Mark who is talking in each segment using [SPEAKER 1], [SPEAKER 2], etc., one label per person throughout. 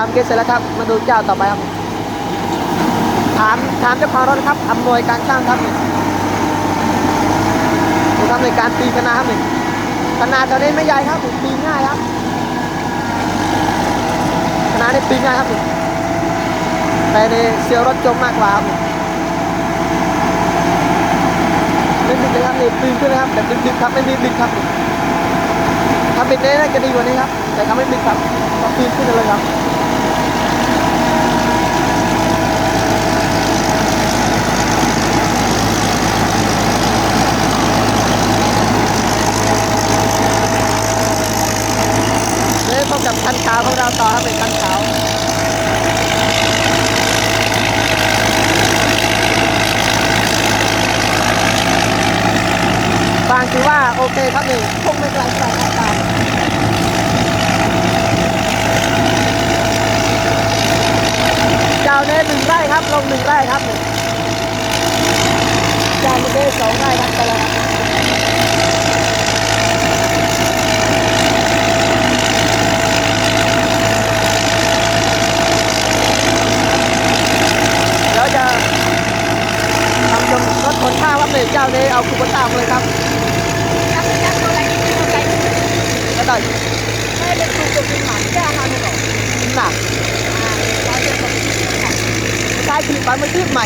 [SPEAKER 1] ามเกสเสร็จแล้วครับ มาดูเจ้าต่อไปครับ ถามถามเจ้าของรถครับอำนวยการช่างครับนี่ดูครับในการปีนคณะครับหนี่งคณะตอนนี้ไม่ใหญ่ครับนี่ปีง่ายครับคณะนี้ปีง่ายครับนี่แต่ในเซียวรถจมมากกว่าครับไม่บิดเลยครับนี่ปีนขึ้นนะครับแต่บิดๆครับไม่มีบิดครับนี่ถ้าบิดได้น่าจะดีกว่านี้ครับ แต่เขาไม่บิดครับก็ปีนขึ้นเลยครับ นี่ พบกับคันขาวของเราต่อครับเป็นคันขาวบางถือว่าโอเคครับนี่คงไม่ไกลเท่าไหร่ครับตามเจ้าเน่หนึ่งไร่ครับ ลงหนึ่งไร่ครับนี่เจ้าเน่สองไร่ครับไปแล้วครับ เดี๋ยวจะทำจนรถขนข้าวว่า เป็นเจ้านี้เอาคูปต้ามาเลยครับ
[SPEAKER 2] Chắc chắc tôi lấy cái cái cái
[SPEAKER 1] ก็ได้
[SPEAKER 2] cái cái cái cái cái mảng ra mà nó
[SPEAKER 1] หนัก
[SPEAKER 2] à có cái cái cái
[SPEAKER 1] ใช้ผลิตภัณฑ์มาชื่อใหม่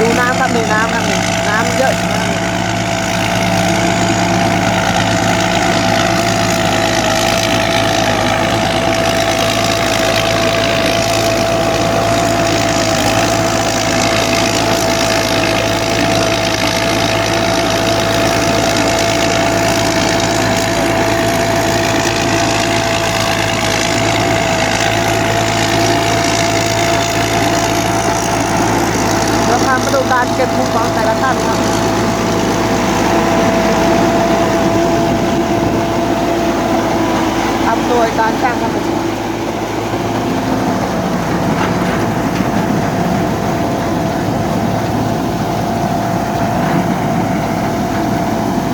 [SPEAKER 1] ดูน้ำครับนี่น้ำครับนี่น้ำเยอะเราพามาดูการเก็บมุมของแต่ละท่านครับ อำนวยการช่างครับ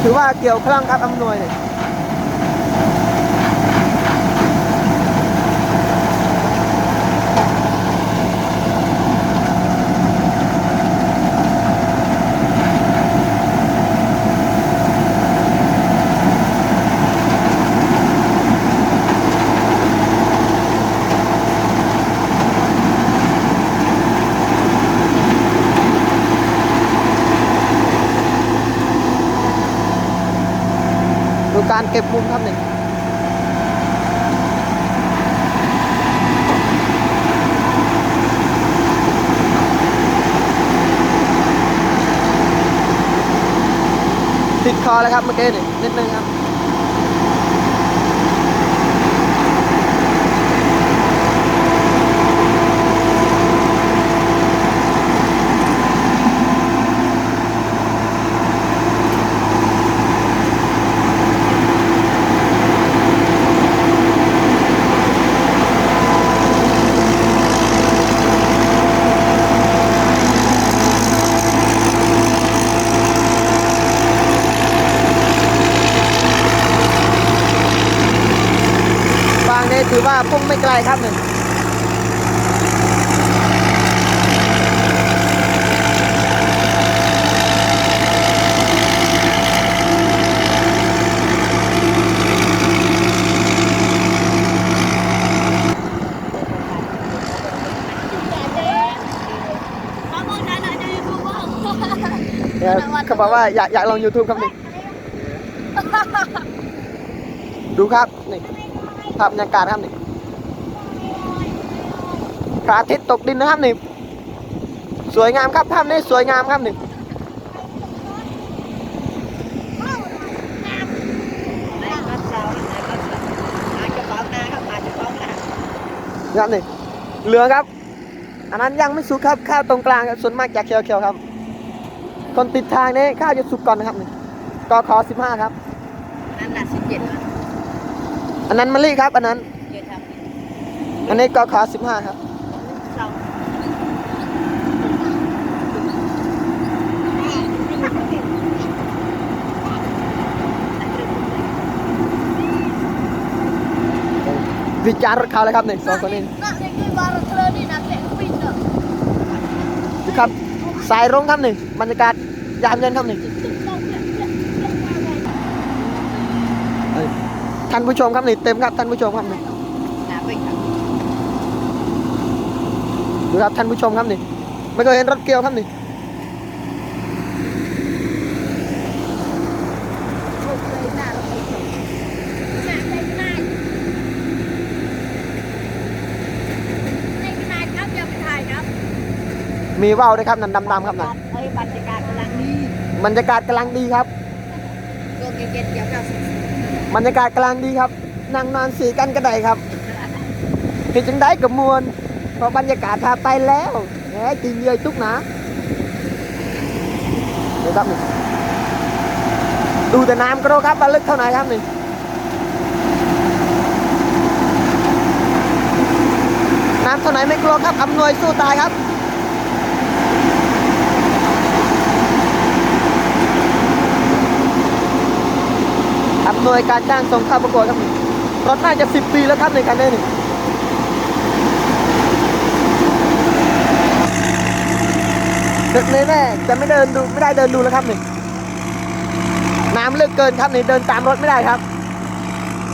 [SPEAKER 1] ถือว่าเกี่ยวคลั่งครับอำนวยเนี่ย การเก็บมุมครับหนึ่งติดคอแล้วครับเมื่อกี้นี่นิดนึงครับ อว่าพุ่งไม่ไกลครับหนึ่งเดี๋ยวเขาบอกว่าอยากอยากลง YouTube ครับหนึ่งดูครับนี่ภาพบรรยากาศครับนี่ พระอาทิตย์ตกดินนะครับนี่สวยงามครับภาพนี้สวยงามครับนี่ครับนี่เหลือครับ อันนั้นยังไม่สุกครับข้าวตรงกลางครับส่วนมากจะเขียวๆครับ คนติดทางนี้ข้าวจะสุกก่อนนะครับนี่กขอสิบห้าครับ
[SPEAKER 2] Ăn là sinh nhật hả?
[SPEAKER 1] อันนั้นมะลิครับ อันนั้นอันนี้กขอสิบห้าครับ
[SPEAKER 2] Xong
[SPEAKER 1] วิจารณ์รถเขาเลยครับนี่สองคนนี้
[SPEAKER 2] Nak ni ke baru kelor ni nak tek pin dah.
[SPEAKER 1] ดูครับสายรงครับนี่บรรยากาศยามเย็นครับนี่ท่านผู้ชมครับนี่เต็มครับท่านผู้ชมครับนี่ดูครับท่านผู้ชมครับนี่ไม่เคยเห็นรถเกียวครับนี่
[SPEAKER 2] Nak baik nak. Nak baik nak. Nak baik nak ครับอย่าไปถ่ายครับ
[SPEAKER 1] มีว่าวด้วยครับนั่นดำๆครับนั่น
[SPEAKER 2] เอ้ยบรรยากาศกำลังดี
[SPEAKER 1] บรรยากาศกำลังดีครับ
[SPEAKER 2] ช่วงเย็นๆเดี๋ยวเราสิ
[SPEAKER 1] บรรยากาศกำลังดีครับนั่งนอนสีกันก็ได้ครับเห็นจังได้กับมวลเพราะบรรยากาศพาไปแล้วแหมจริงเลยทุกหนะเดี๋ยวครับนี่ดูแต่น้ำก็รู้ครับว่าลึกเท่าไหร่ครับนี่น้ำเท่าไหร่ไม่กลัวครับอำนวยสู้ตายครับำนวยการจ้างส่งเข้าประกวดครับรถน่าจะสิบปีแล้วครับในคันนี้นี่เด็กเลยแม่จะไม่เดินดูไม่ได้เดินดูแล้วครับนี่น้ำเลึกเกินครับนี่เดินตามรถไม่ได้ครับ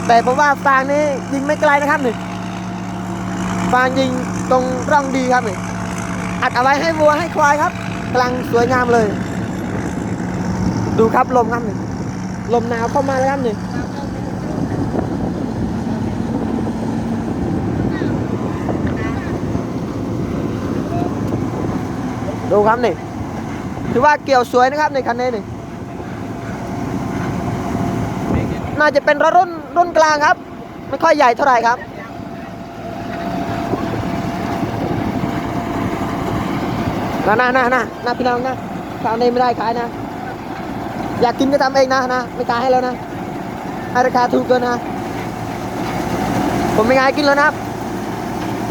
[SPEAKER 1] แต่ผมว่าฟางนี้ยิงไม่ไกลนะครับนี่ฟางยิงตรงร่องดีครับนี่อัดเอาไว้ให้วัวให้ควายครับกำลังสวยงามเลย ดูครับลมครับนี่ ลมหนาวเข้ามาแล้วครับนี่ดูครับนี่ถือว่าเกี่ยวสวยนะครับในคันนี้นี่น่าจะเป็นรถรุ่นรุ่นกลางครับ ไม่ค่อยใหญ่เท่าไหร่ครับนะนะนะนะนะพี่น้องนะข้าวนี้ไม่ได้ขายนะ อยากกินก็ทำเองนะนะ ไม่ขายให้แล้วนะให้ราคาถูกเกินนะ ผมไม่งายกินแล้วนะครับ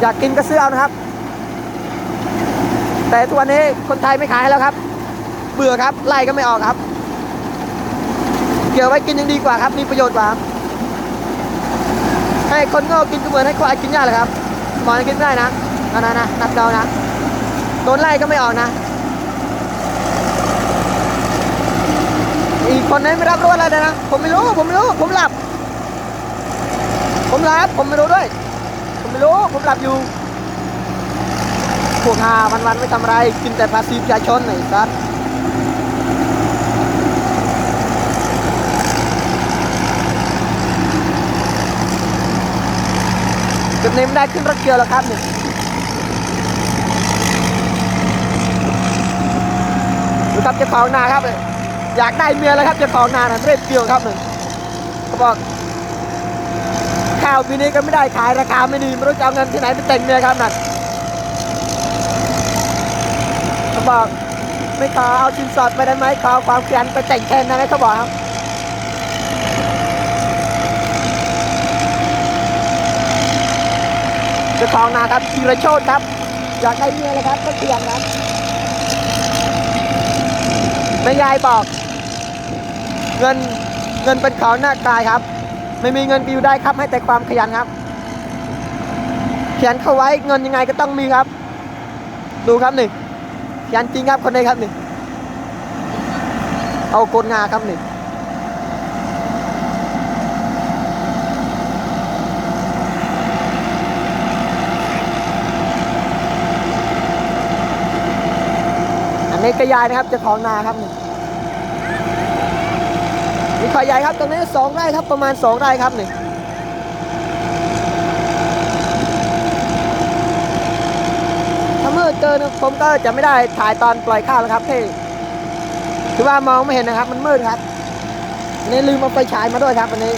[SPEAKER 1] อยากกินก็ซื้อเอานะครับ แต่ทุกวันนี้คนไทยไม่ขายให้แล้วครับ เบื่อครับไล่ก็ไม่ออกครับ เกี่ยวไว้กินยังดีกว่าครับ มีประโยชน์กว่าให้คนโง่กินก็เหมือนให้ควายกินหญ้าเลยครับหมอนกินไม่ได้นะนะนะนะนับเดานะโดนไล่ก็ไม่ออกนะ อีก คนนั้นไม่รับรู้อะไรเลยนะ ผมไม่รู้ ผมไม่รู้ ผมหลับ ผมหลับ ผมไม่รู้ด้วย ผมไม่รู้ ผมหลับอยู่ พวกหาวันๆไม่ทำอะไร กินแต่ภาษีประชาชนไอ้สัสจุดนี้ไม่ได้ขึ้นรถเกียวแล้วครับเนี่ยดูครับเจะเผานาครับเลย อยากได้เมียแล้วครับจะเผานานะเรียบเกี่ยวครับหนึ่งเขาบอกข้าวปีนี้ก็ไม่ได้ขายราคาไม่ดีไม่รู้จะเอาเงินที่ไหนไปแต่งเมียครับนั่นเขาบอกไม่ขอเอาสินสอดไปได้ไหมขอเอาความขยันไปแต่งแทนได้ไหมเขาบอกครับจ้าของนาครับธีรโชตครับ อยากได้เมียเลยครับก็เขียนครับแม่ยายบอก เงินเงินเป็นขอหน้ากายครับ ไม่มีเงินปิวได้ครับให้แต่ความขยันครับ เขียนเข้าไว้เงินยังไงก็ต้องมีครับ ดูครับหนี่ขยันจริงครับคนนี้ครับหนี่งเอาโกนงาครับหนี่งอันนี้ก็ยายนะครับจะของนาครับหนี่มี ขอใหญ่ครับตรงนี้สองไร่ครับประมาณสองไร่ครับนี่ถ้ามืดเกินผมก็จะไม่ได้ถ่ายตอนปล่อยข้าวแล้วครับที่คือว่ามองไม่เห็นนะครับมันมืดครับนนี้ลืมเอาไฟฉายมาด้วยครับวันนี้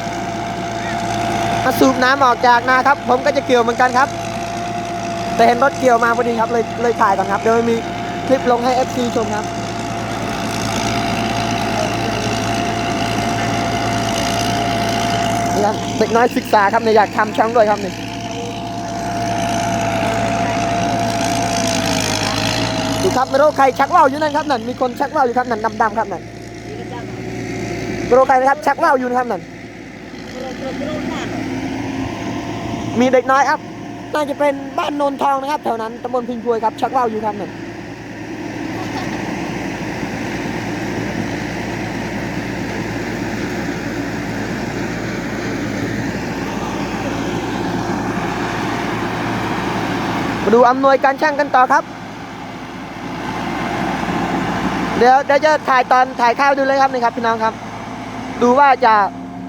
[SPEAKER 1] มาสูบน้ำออกจากนาครับ ผมก็จะเกี่ยวเหมือนกันครับ แต่เห็นรถเกี่ยวมาพอดีครับเลยเลยถ่ายก่อนครับเดี๋ยวมีคลิปลงให้ FC ชมครับ นี่ครับ เด็กน้อยศึกษาครับเนี่ยอยากทำช่างด้วยครับนี่ดูครับไม่รู้ใครชักว่าวอยู่นั่นครับนั่นมีคนชักว่าวอยู่ครับนั่นดำๆครับนั่นไม่รู้ใครนะครับชักว่าวอยู่นะครับนั่นมีเด็กน้อยครับน่าจะเป็นบ้านโนนทองนะครับแถวนั้นตำบลพิงพวยครับชักว่าวอยู่ครับหนึ่ มาดูอำนวยการช่างกันต่อครับ เดี๋ยวเดี๋ยวจะถ่ายตอนถ่ายข้าวดูเลยครับนี่ครับพี่น้องครับ ดูว่าจะ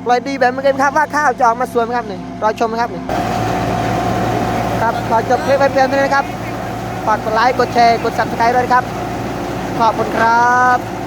[SPEAKER 1] ลอยดีแบบเมื่อกี้ครับว่าข้าวจะออกมาสวยไหมครับนี่รอชมนะครับนี่ครับขอจบคลิปไปเพียงเท่านี้นะครับฝากกดไลค์กดแชร์กด subscribe ด้วยครับ ขอบคุณครับ